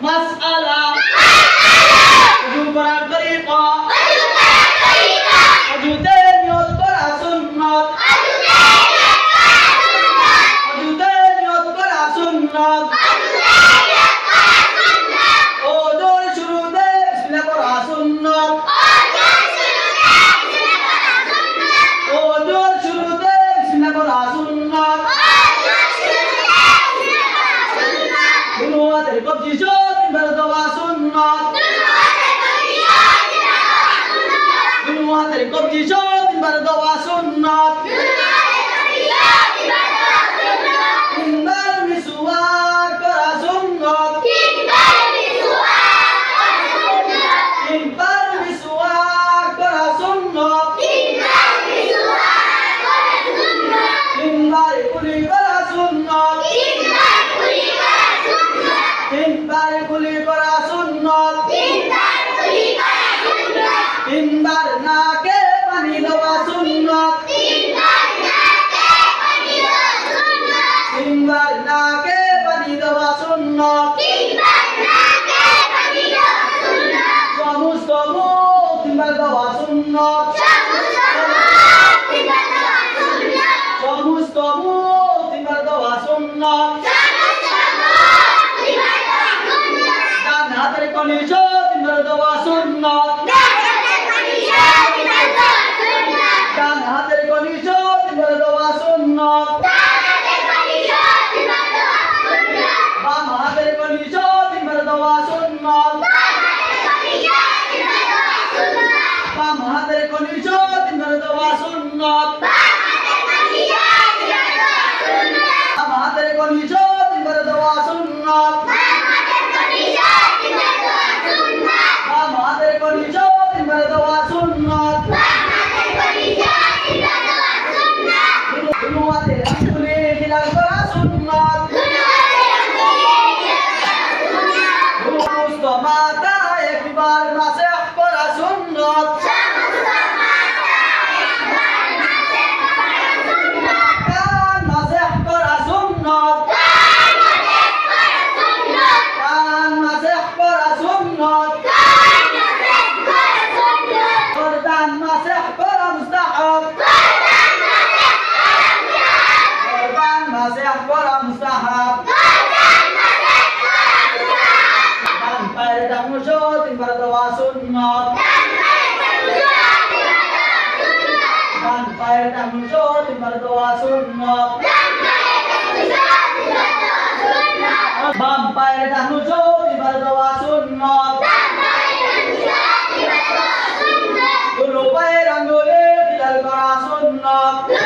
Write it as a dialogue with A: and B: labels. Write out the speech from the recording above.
A: Masalah. তিনবার দেওয়া সুন্নাত দুনো হাতের কবজি তিনবার দেওয়া সুন্নাত। হাতের কনিষ্ঠ তিনবার দেওয়া সুন্নাত। হাতের কনিষ্ঠ তিনবার দেওয়া সুন্নাত। হাতের আঙ্গুলে খিলাল করা সুন্নাত। মাথা একবার মাসেহ করা সুন্নাত। করা সুন্নাত গরদান মাসেহ করা মুস্তাহাব গরদান মাসেহ করা মুস্তাহাব ডান পায়ের ডামুষ তিনবার দেওয়া সুন্নাত ডান পায়ের ডামুষ তিনবার দেওয়া সুন্নাত Stop.